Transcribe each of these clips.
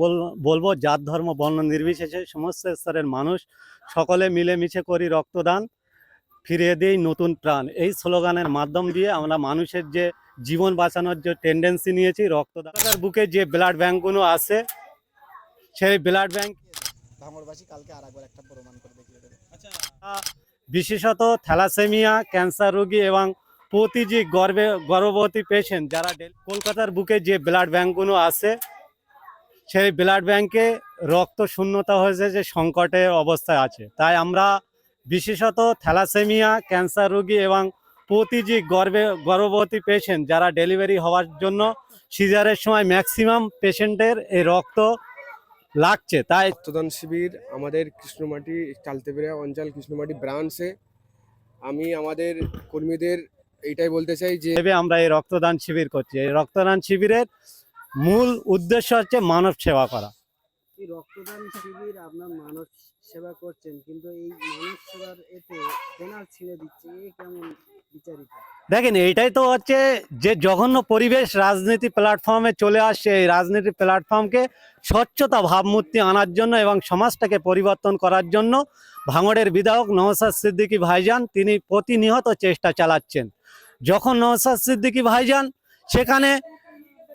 বল- বলব জাত ধর্ম বর্ণ নির্বিশেষে সমস্ত স্তরের মানুষ সকলে মিলেমিশে করি রক্তদান ফিরিয়ে দিই নতুন প্রাণ। এই স্লোগানের মাধ্যম দিয়ে আমরা মানুষের যে জীবন বাঁচানোর যে টেন্ডেন্সি নিয়েছি রক্তদানের বুকে যে ব্লাড ব্যাঙ্কগুলো আছে সেই ব্লাড ব্যাঙ্ক ভাঙড়বাসী কালকে আর একবার একটা প্রমাণ করে দেখিয়ে দেবে। বিশেষত থ্যালাসেমিয়া ক্যান্সার রোগী এবং প্রতিটি গর্ভে গর্ভবতী পেশেন্ট যারা ডেল- কলকাতার বুকে যে ব্লাড ব্যাঙ্কগুলো আছে সেই ব্লাড ব্যাংকে রক্ত শূন্যতা হয়েছে যে সংকটের অবস্থায় আছে। তাই আমরা বিশেষত থ্যালাসেমিয়া ক্যান্সার রোগী এবং প্রতিটি গর্ভে গর্ভবতী পেশেন্ট যারা ডেলিভারি হওয়ার জন্য সিজারের সময় ম্যাক্সিমাম পেশেন্টের এই রক্ত লাগছে। তাই রক্তদান শিবির আমাদের কৃষ্ণমাটি চালতেবেড়া অঞ্চল কৃষ্ণমাটি ব্রাঞ্চে আমি আমাদের কর্মীদের এইটাই বলতে চাই যে ভেবে আমরা এই রক্তদান শিবির করছি। এই রক্তদান শিবিরের মূল উদ্দেশ্য হচ্ছে মানব সেবা করা। রক্তদান শিবির আপনার মানব সেবা করছেন কিন্তু এই মানব সেবার এতে ছিঁড়ে দিচ্ছে কেমন বিচারিত? দেখেন এইটাই তো হচ্ছে যে জঘন্য পরিবেশ রাজনীতি প্ল্যাটফর্মে চলে আসছে এই রাজনীতি প্ল্যাটফর্মকে স্বচ্ছতা ভাবমূর্তি আনার জন্য এবং সমাজটাকে পরিবর্তন করার জন্য ভাঙড়ের বিধায়ক নওসাদ সিদ্দিকী ভাইজান তিনি প্রতিনিয়ত চেষ্টা চালাচ্ছেন। যখন নওসাদ সিদ্দিকী ভাইজান সেখানে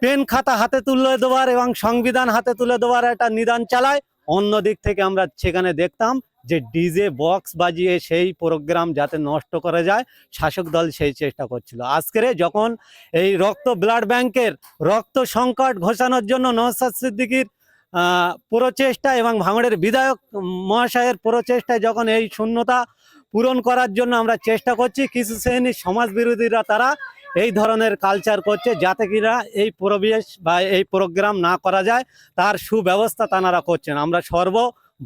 পেন খাতা হাতে তুলে দেওয়ার এবং সংবিধান হাতে তুলে দেওয়ার একটা নিদান চালায়। অন্য দিক থেকে আমরা সেখানে দেখতাম যে ডিজে বক্স বাজিয়ে সেই প্রোগ্রাম যাতে নষ্ট করা যায়, শাসক দল সেই চেষ্টা করছিল। আজকের যখন এই রক্ত ব্লাড ব্যাংকের রক্ত সংকট ঘোষানোর জন্য নওসাদ সিদ্দিকির প্রচেষ্টা এবং ভাঙড়ের বিধায়ক মহাশয়ের প্রচেষ্টায় যখন এই শূন্যতা পূরণ করার জন্য আমরা চেষ্টা করছি, কিছু শ্রেণির সমাজ বিরোধীরা তারা এই ধরনের কালচার করছে যাতে কিনা এই পরিবেশ বা এই প্রোগ্রাম না করা যায়, তার সুব্যবস্থা তারা করছেন। আমরা সর্ব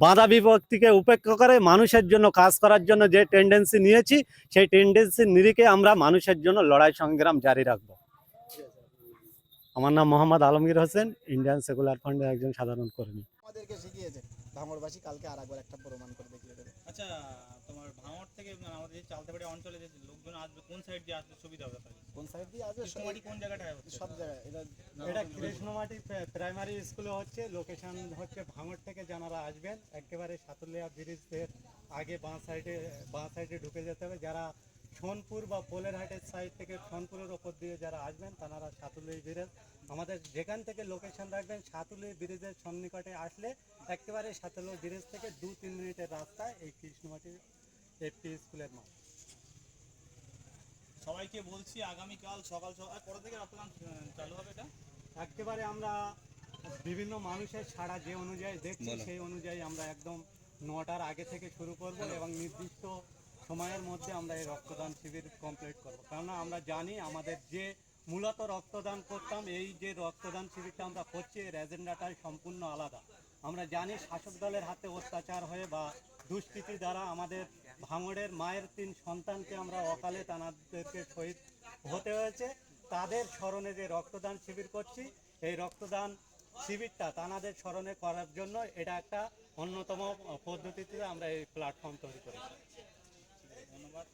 বাধা বিভক্তিকে উপেক্ষা করে মানুষের জন্য কাজ করার জন্য যে টেন্ডেন্সি নিয়েছি, সেই টেন্ডেন্সির নিরিখে আমরা মানুষের জন্য লড়াই সংগ্রাম জারি রাখব। আমার নাম মোহাম্মদ আলমগীর হোসেন ইন্ডিয়ান সেকুলার ফান্ডের একজন সাধারণ কর্মী। শিখিয়েছে কালকে আর একবার একটা প্রমাণ করে দেখিয়ে দেবে। আচ্ছা তোমার ভাঙড় থেকে মানে আমাদের যে চালতেবাড়ি অঞ্চলে যে লোকজন আসবে কোন সাইড দিয়ে আসলে সুবিধা হবে তাহলে? কোন সাইড দিয়ে আসবে? সব- কোন জায়গাটায় হচ্ছে সব জায়গায়। এটা এটা কৃষ্ণমাটি প্রাইমারি স্কুলে হচ্ছে লোকেশন হচ্ছে ভাঙড় থেকে যারা আসবেন একেবারে সাতুলিয়া ব্রিজের আগে বাঁ সাইডে বাঁ সাইডে ঢুকে যেতে হবে। যারা সোনপুর বা পোলেরহাটের সাইড থেকে সোনপুরের ওপর দিয়ে যারা আসবেন তারা সাতুলি ব্রিজ আমাদের যেখান থেকে লোকেশন রাখবেন সাতুলি ব্রিজের সন্নিকটে আসলে একেবারে সাতুলি ব্রিজ থেকে দু তিন মিনিটের রাস্তায় এই কৃষ্ণমাটি এফপি স্কুলের মাঠ। সবাইকে বলছি আগামীকাল সকাল সকাল কটা থেকে রক্তদান চালু হবে এটা? একেবারে আমরা বিভিন্ন মানুষের ছাড়া যে অনুযায়ী দেখছি সেই অনুযায়ী আমরা একদম নটার আগে থেকে শুরু করব এবং নির্দিষ্ট সময়ের মধ্যে আমরা এই রক্তদান শিবির কমপ্লিট করব। কেননা আমরা জানি আমাদের যে মূলত রক্তদান করতাম, এই যে রক্তদান শিবিরটা আমরা করছি, এর এজেন্ডাটাই সম্পূর্ণ আলাদা। আমরা জানি শাসক দলের হাতে অত্যাচার হয়ে বা দুষ্কৃতি দ্বারা আমাদের ভাঙড়ের মায়ের তিন সন্তানকে আমরা অকালে তাদেরকে শহীদ হতে হয়েছে। তাদের স্মরণে যে রক্তদান শিবির করছি, এই রক্তদান শিবিরটা তানাদের স্মরণে করার জন্য এটা একটা অন্যতম পদ্ধতিতে আমরা এই প্ল্যাটফর্ম তৈরি করেছি। ধন্যবাদ